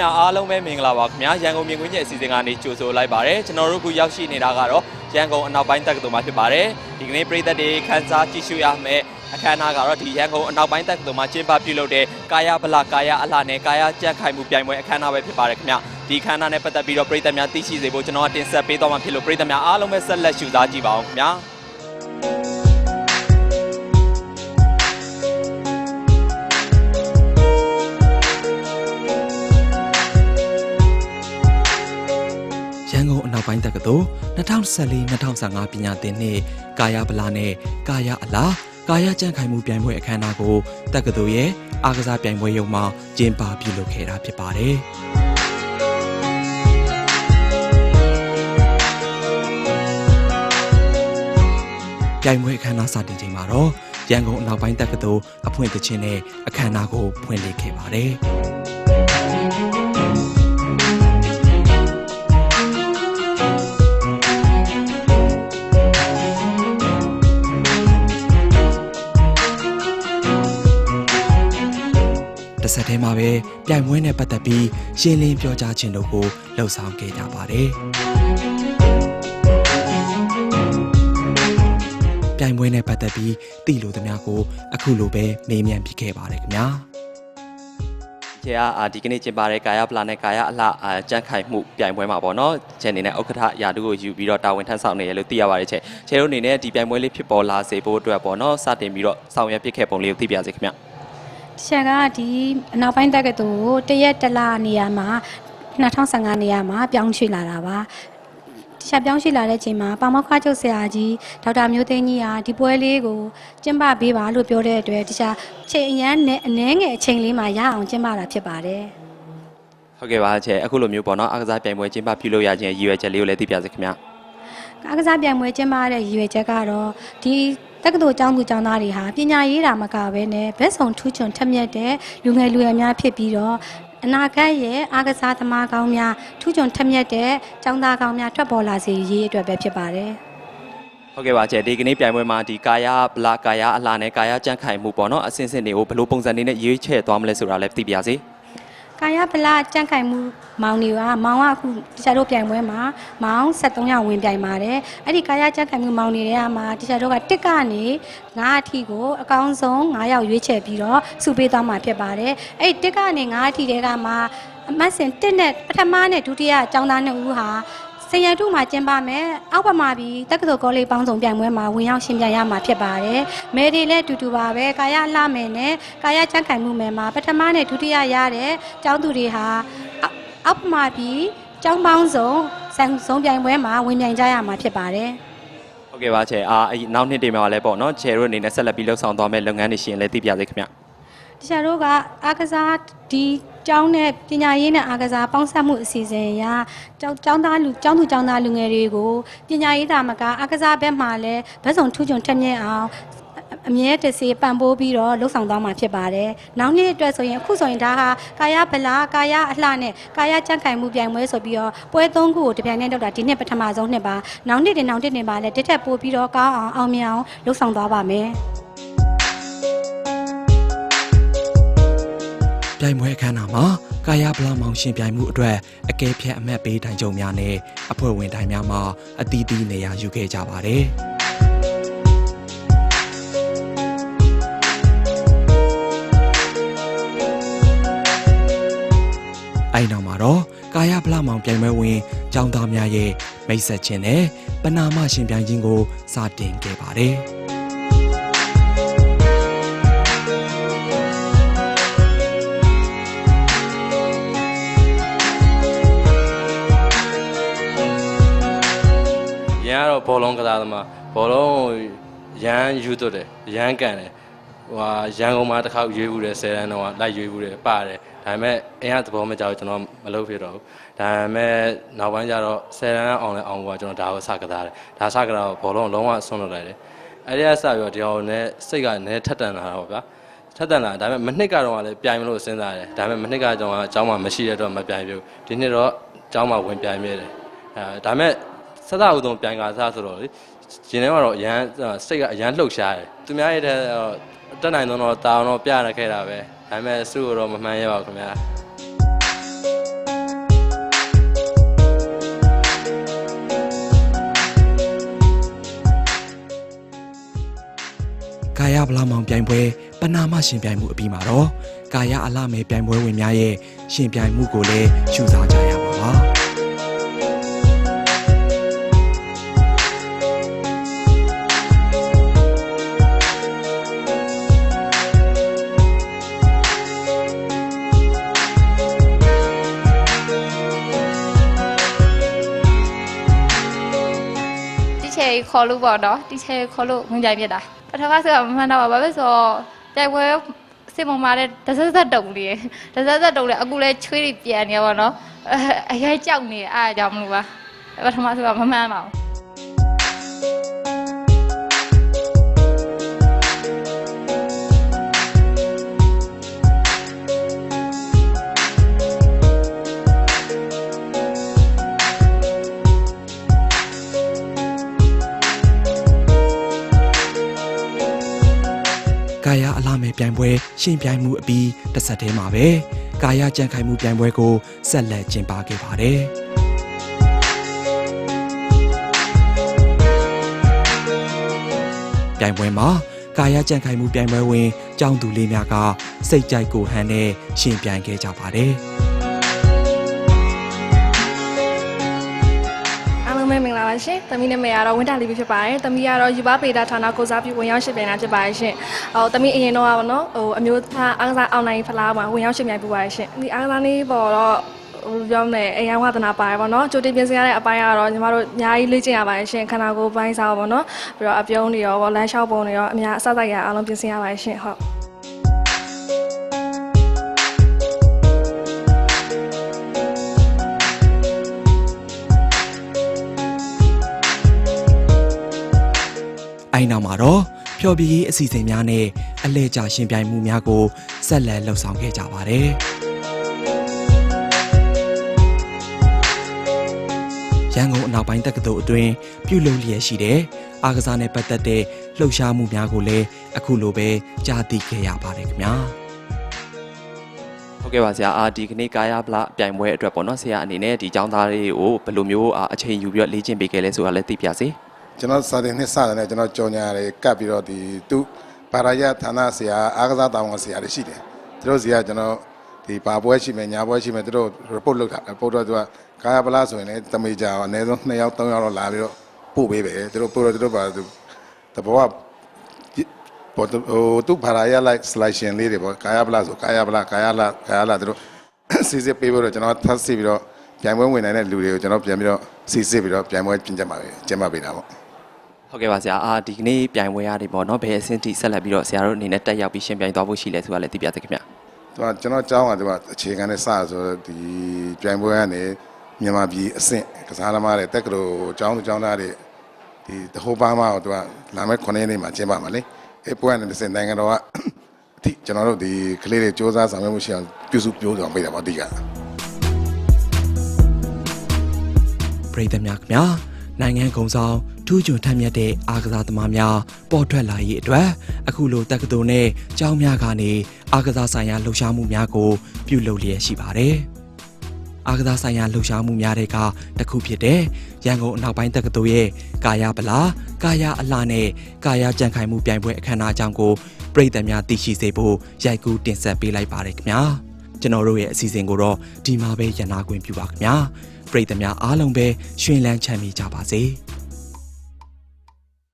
ပြည်သူများအားလုံးပဲမင်္ဂလာပါခင်ဗျာရန်ကုန်မြင်ကွင်းကျအစီအစဉ်ကနေကြိုဆိုလိုက်ပါတယ်ကျွန်တော်တို့အခုရောက်ရှိနေတာကတော့ရန်ကုန်အနောက်ပိုင်းတက္ကသိုလ်မှာဖြစ်ပါတယ်ဒီကနေ့ပြည်သက်တွေခန်းစားကြည့်ရှုရမယ်အခမ်းအနားကတော့ဒီရန်ကုန်အနောက်ပိုင်းတက္ကသိုလ်မှာကျင်းပပြုလုပ်တဲ့ကာယဗလာကာယအလှနဲ့ကာယကြက်ခိုင်မှုပြိုင်ပွဲအခမ်းအနားပဲဖြစ်ပါတယ်ခင်ဗျာဒီအခမ်းအနားနဲ့ပတ်သက်ပြီးတော့ပြည်သက်များသိရှိစေဖို့ကျွန်တော်ကတင်ဆက်ပေးသွားမှာဖြစ်လို့ပြည်သက်များအားလုံးပဲဆက်လက်ရှုစားကြည့်ပါအောင်ခင်ဗျာ န်ကုန်အနောက်ပိုင်းတက္ကသိုလ်2014-2015ပညာသင်နှစ်ကာယဗလာနဲ့ကာယအလားကာယကြံ့ခိုင်မှုပြိုင်ပွဲအခမ်းအနားကိုတက္ကသိုလ်ရဲ့အားကစားပြိုင်ပွဲရုံမှာကျင်းပပြုလုပ်ခဲ့တာဖြစ်ပါတယ်။ပြိုင်ပွဲအခမ်းအနားစတင်ချိန်မှာတော့ရန်ကုန်အနောက်ပိုင်းတက္ကသိုလ်အဖွင့်သချင်းနဲ့အခမ်းအနားကိုဖွင့်လှစ်ခဲ့ပါတယ်။ တစ်ဆက်တည်းမှာပဲပြိုင်ပွဲနဲ့ပတ်သက်ပြီးရှင်းလင်းပြောကြားခြင်းတို့ကိုလှုံ့ဆော်ခဲ့ကြပါတယ်။ပြိုင်ပွဲနဲ့ပတ်သက်ပြီးသိလို့သမျှကိုအခုလိုပဲမေးမြန်းပြခဲ့ပါတယ်ခင်ဗျာ။ကျေအာဒီကနေ့ကျင်းပတဲ့ကာယပလာနဲ့ကာယအလှအာကြန့်ခိုင်မှုပြိုင်ပွဲမှာပေါ့နော်။ကျန်နေနဲ့ဥက္ကဋ္ဌရာထူးကိုယူပြီးတော့တာဝန်ထမ်းဆောင်နေရလို့သိရပါတယ်ချေ။ချေတို့အနေနဲ့ဒီပြိုင်ပွဲလေးဖြစ်ပေါ်လာစေဖို့အတွက်ပေါ့နော်။စတင်ပြီးတော့ဆောင်ရွက်ဖြစ်ခဲ့ပုံလေးကိုသိပြစေခင်ဗျ။ တချက်ကဒီအနောက်ပိုင်းတက္ကသိုလ်ကိုတရက်တလနေရာမှာ2015နေရာမှာပြောင်းရွှေ့လာတာပါတခြားပြောင်းရွှေ့လာတဲ့အချိန်မှာပါမောက္ခချုပ်ဆရာကြီးဒေါက်တာမျိုးသိန်းကြီးဟာဒီပွဲလေးကိုကျင်းပပေးပါလို့ပြောတဲ့အတွက်တခြားချိန်အရန်နဲ့အနှဲငယ်အချိန်လေးမှာရအောင်ကျင်းပတာဖြစ်ပါတယ်ဟုတ်ကဲ့ပါချေအခုလိုမျိုးပေါ့နော်အားကစားပြိုင်ပွဲကျင်းပပြုလုပ်ရခြင်းရည်ရွယ်ချက်လေးကိုလည်းသိပြစေခင်ဗျာအားကစားပြိုင်ပွဲကျင်းပတဲ့ရည်ရွယ်ချက်ကတော့ဒီ တက္ကသိုလ်ကျောင်းသူကျောင်းသားတွေဟာပညာရေးတာမကဘဲနဲ့ဘက်ဆောင်ထူးချွန်ထက်မြက်တဲ့လူငယ်လူရွယ်များဖြစ်ပြီးတော့အနာဂတ်ရဲ့အားကစားသမားကောင်းများထူးချွန်ထက်မြက်တဲ့ကျောင်းသားကောင်းများထွက်ပေါ်လာစေရေးအတွက်ပဲဖြစ်ပါတယ်ဟုတ်ကဲ့ပါချေဒီကနေ့ပြိုင်ပွဲမှာဒီကာယဗလာကာယအလှနဲ့ကာယကြန့်ခိုင်မှုပေါ့နော်အစင်းစင်းတွေကိုဘယ်လိုပုံစံနေနဲ့ရွေးချယ်သွားမလဲဆိုတာလည်းသိပြစေ ကာယဗလာကြန့်ခိုင်မှုမောင်တွေကမောင်ကအခုတခြားတို့ပြိုင်ပွဲမှာမောင်73ရောက်ဝင်ပြိုင်ပါတယ်အဲ့ဒီကာယကြန့်ခိုင်မှုမောင်တွေထဲမှာတခြားတို့ကတစ်ကနေ9အထိကိုအကောင်းဆုံး9ရောက်ရွေးချယ်ပြီးတော့စုပေးသွားမှာဖြစ်ပါတယ်အဲ့ဒီတစ်ကနေ9အထိတဲကမှအမတ်စင်တစ်နဲ့ပထမနဲ့ဒုတိယအကြောင်းသားနှစ်ဦးဟာ စရန်တုမှာကျင်းပမယ်အောက်ပမာပြီးတက္ကသိုလ်ကောလိပ်ပေါင်းစုံပြိုင်ပွဲမှာဝင်ရောက်ရှင်ပြိုင်ရမှာဖြစ်ပါတယ်မယ်တွေလည်းအတူတူပါပဲကာယအလှမယ်နဲ့ကာယချမ်းခိုင်မှုမယ်မှာပထမနဲ့ဒုတိယရတဲ့ကျောင်းသူတွေဟာအောက်အောက်ပမာပြီးကျောင်းပေါင်းစုံဆန်ဆုံးပြိုင်ပွဲမှာဝင်ပြိုင်ကြရမှာဖြစ်ပါတယ်ဟုတ်ကဲ့ပါချေအာအဲ့ဒီနောက်နှစ်တွေမှာလည်းပေါ့နော်ချေတို့အနေနဲ့ဆက်လက်ပြီးလှုပ်ဆောင်သွားမယ့်လုပ်ငန်းတွေရှိရင်လည်းသိပြစေခင်ဗျာတခြားတို့ကအားကစားဒီ ကျောင်းနဲ့ပညာရေးနဲ့အားကစားပေါင်းစပ်မှုအစီအစဉ်အရကျောင်းကျောင်းသားလူကျောင်းသူကျောင်းသားလူငယ်တွေကိုပညာရေးတာမကအားကစားဘက်မှာလည်းဘက်ဆောင်ထူးချွန်ထက်မြက်အောင်အအမြဲတစေပံ့ပိုးပြီးတော့လှုပ်ဆောင်သွားမှာဖြစ်ပါတယ်။နောက်နှစ်အတွက်ဆိုရင်အခုဆိုရင်ဒါဟာကာယဗလာကာယအလှနဲ့ကာယကြံ့ခိုင်မှုပြိုင်ပွဲဆိုပြီးတော့ပွဲသုံးခုကိုတပြိုင်တည်းလုပ်တာဒီနှစ်ပထမဆုံးနှစ်ပါ။နောက်နှစ်တွေနောက်နှစ်တွေပါလည်းတစ်ထက်ပိုပြီးတော့ကောင်းအောင်အောင်မြင်အောင်လှုပ်ဆောင်သွားပါမယ်။ ပြိုင်ပွဲအခမ်းအနားမှာကာယဗလာမောင်ရှင်ပြိုင်မှုအတွက်အကဲဖြတ်အမှတ်ပေးတိုင်ကြုံများနဲ့အဖွဲ့ဝင်တိုင်းများမှာအသီးသီးနေရာယူခဲ့ကြပါတယ်အဲ့နောက်မှာတော့ကာယဗလာမောင်ပြိုင်ပွဲဝင်ចောင်းသားများရဲ့မိတ်ဆက်ခြင်းနဲ့ပနာမရှင်ပြိုင်ခြင်းကိုစတင်ခဲ့ပါတယ်။ တော့ဘောလုံးကစားသမားဘောလုံးကိုရန်ယူသွတ်တယ်ရန်ကန်တယ်ဟိုဟာရန်ကုန်မှာတစ်ခါရွေးဘူးတယ်10တန်းတော့လိုက်ရွေးဘူးတယ်ပါတယ်ဒါပေမဲ့အင်ကသဘောမကျဘူးကျွန်တော်မလုပ်ဖြစ်တော့ဘူးဒါပေမဲ့နောက်ပိုင်းကျတော့10တန်းအောင်လဲအောင်ကွာကျွန်တော်ဒါကိုစကစားတယ်ဒါစကစားတော့ဘောလုံးလုံးဝဆွန့်လွတ်လိုက်တယ်အဲ့ဒီကစပြီးတော့ဒီအောင်နဲ့စိတ်ကလည်းထက်တန်လာတော့ဗျာထက်တန်လာဒါပေမဲ့မနှစ်ကတော့လည်းပြိုင်မလို့စဉ်းစားတယ်ဒါပေမဲ့မနှစ်ကကျွန်တော်ကအเจ้าမှမရှိတဲ့တော့မပြိုင်ပြဘူးဒီနှစ်တော့အเจ้าမှဝင်ပြိုင်မြဲတယ်အဲဒါပေမဲ့ ဆက်သားဦးဆုံးပြိုင်ကာစားဆိုတော့လေရင်ထဲမှာတော့အရန်စိတ်ကအရန်လှုပ်ရှားတယ်သူများရဲ့တက်နိုင်တော့တာအောင်တော့ပြရခဲ့တာပဲဒါပေမဲ့အစုတော့မမှန်ရပါဘူးခင်ဗျာကာယဗလာမောင်ပြိုင်ပွဲပနာမရှင်ပြိုင်မှုအပြီးမှာတော့ကာယအလှမဲပြိုင်ပွဲဝင်များရဲ့ရှင်ပြိုင်မှုကိုလည်းရှုစားကြရ ပါပါတီချယ်ခေါ်လို့ပေါ့နော်တီချယ်ခေါ်လို့ဝင်ကြိုင်ပြစ်တာပထမဆိုတော့မမှန်တော့ပါဘာပဲဆိုတော့ကြိုင်ပွဲစစ်မုံမာတဲ့တစက်စက်တုံလေးတစက်စက်တုံလေးအခုလဲချွေးတွေပြန်နေရပါတော့အရဲကြောက်နေအားကြောင့်မလို့ပါပထမဆိုတော့မမှန်ပါဘူး ကာယအလှမဲ့ပြိုင်ပွဲရှင်ပြိုင်မှုအပြီးတစ်ဆက်တည်းမှာပဲကာယကြံ့ခိုင်မှုပြိုင်ပွဲကိုဆက်လက်ကျင်းပခဲ့ပါတယ်ပြိုင်ပွဲမှာကာယကြံ့ခိုင်မှုပြိုင်ပွဲဝင်ကျောင်းသူလေးများကစိတ်ကြိုက်ကိုဟန်နဲ့ရှင်ပြိုင်ခဲ့ကြပါတယ် ပဲမင်္ဂလာပါရှင်။သမီးနာမည်ကတော့ဝင်းတာလီဘီဖြစ်ပါတယ်။သမီးကတော့ယူပါပေတာဌာနကိုစားပြုဝင်ရောက်ရှင်ပြိုင်တာဖြစ်ပါတယ်ရှင်။ဟိုသမီးအရင်တော့ကနော်ဟိုအမျိုးသားအားကစားအောင်နိုင်ဖလားမှာဝင်ရောက်ရှင်ပြိုင်ပူပါတယ်ရှင်။ဒီအားကစားလေးပေါ်တော့ဟိုပြောမယ်အရင်ဝသနာပါတယ်ပေါ့နော်။ကြိုတင်ပြင်ဆင်ရတဲ့အပိုင်းကတော့ညီမတို့အများကြီးလေ့ကျင့်ရပါတယ်ရှင်။ခန္ဓာကိုယ်ပိုင်းစားပေါ့နော်။ပြီးတော့အပြုံးတွေရောလမ်းလျှောက်ပုံတွေရောအများအစစရအားလုံးပြင်ဆင်ရပါတယ်ရှင်။ဟုတ် အိုင်နောက်မှာတော့ဖျော်ဖြေရေးအစီအစဉ်များနဲ့အလဲကျရှင်ပြိုင်မှုများကိုဆက်လက်လှုပ်ဆောင်ခဲ့ကြပါတယ်ရန်ကုန်အနောက်ပိုင်းတက္ကသိုလ်အတွင်းပြုလုပ်လျက်ရှိတဲ့အားကစားနဲ့ပတ်သက်တဲ့လှုပ်ရှားမှုများကိုလည်းအခုလိုပဲကြားသိခဲ့ရပါတယ်ခင်ဗျာဟုတ်ကဲ့ပါဆရာအာဒီကနေ့ကာယဗလာပြိုင်ပွဲအတွက်ပေါ့နော်ဆရာအနေနဲ့ဒီចောင်းသားလေးကိုဘယ်လိုမျိုးအာအချိန်ယူပြီးတော့လေ့ကျင့်ပေးခဲ့လဲဆိုတာလည်းသိပြစေ ကျွန်တော်စာတင်နှစ်စတယ်နဲ့ကျွန်တော်ကြော်ညာရတယ်ကပ်ပြီးတော့ဒီသူပါရာယဌာနဆရာအားကစားတာဝန်ဆရာတွေရှိတယ်သူတို့ဆရာကျွန်တော်ဒီပါပွဲရှိမယ်ညာပွဲရှိမယ်သူတို့ report လုပ်တာ report တော့သူကကာယပလာဆိုရင်လည်းတမေကြာအနည်းဆုံး2ယောက်3ယောက်တော့လာပြီးတော့ပို့ပေးပဲသူတို့ပို့တော့သူတို့ပါသူတဘောကပေါ်ဟိုသူပါရာယလိုက် selection လေးတွေပေါ့ကာယပလာဆိုကာယပလာကာယလာကာယလာသူတို့စီစစ်ပေးပြီးတော့ကျွန်တော်ထပ်စစ်ပြီးတော့ပြိုင်ပွဲဝင်နိုင်တဲ့လူတွေကိုကျွန်တော်ပြန်ပြီးတော့စီစစ်ပြီးတော့ပြိုင်ပွဲပြင်ကြမှာပဲကျင်းပပေးတာပေါ့ ဟုတ်ကဲ့ပါဆရာအာဒီကနေ့ပြိုင်ပွဲရနေပေါ့နော်ဘယ်အဆင့်ထိဆက်လက်ပြီးတော့ဆရာတို့အနေနဲ့တက်ရောက်ပြီးရှင်ပြိုင်သွားဖို့ရှိလဲဆိုတာလည်းသိပြစေခင်ဗျသူကကျွန်တော်ကြောင်းကသူကအခြေခံနဲ့စဆိုတော့ဒီပြိုင်ပွဲကနေမြန်မာပြည်အဆင့်ကစားသမားတွေတက်ကလို့ကျောင်းသူကျောင်းသားတွေဒီတဟိုပါမကိုသူကလာမယ့်9ရက်နေ့မှာကျင်းပမှာလေအဲပွဲကနေတစ်ဆင့်နိုင်ငံတော်ကအထိကျွန်တော်တို့ဒီကလေးတွေစ조사ဆောင်ရွက်မှုရှိအောင်ပြုစုပြောဆောင်ပေးတာပေါ့အဓိကပရိသတ်များခင်ဗျာ နိုင်ငံကုံဆောင်ထူးချွန်ထက်မြက်တဲ့အားကစားသမားများပေါ်ထွက်လာရေးအတွက်အခုလိုတက္ကသိုလ်နဲ့ကျောင်းများကနေအားကစားဆိုင်ရာလှုပ်ရှားမှုများကိုပြုလုပ်လျက်ရှိပါတယ်။အားကစားဆိုင်ရာလှုပ်ရှားမှုများတွေကတစ်ခုဖြစ်တဲ့ရန်ကုန်အနောက်ပိုင်းတက္ကသိုလ်ရဲ့ကာယဗလာကာယအလှနဲ့ကာယကြံ့ခိုင်မှုပြိုင်ပွဲအခမ်းအနားအကြောင်းကိုပြည်သက်များသိရှိစေဖို့ရိုက်ကူးတင်ဆက်ပေးလိုက်ပါတယ်ခင်ဗျာ။ကျွန်တော်တို့ရဲ့အစီအစဉ်ကိုတော့ဒီမှာပဲရန်နာခွင့်ပြုပါခင်ဗျာ။ ပြည်သက်များအားလုံးပဲရှင်လန်းချမ်းမြေကြပါစေ။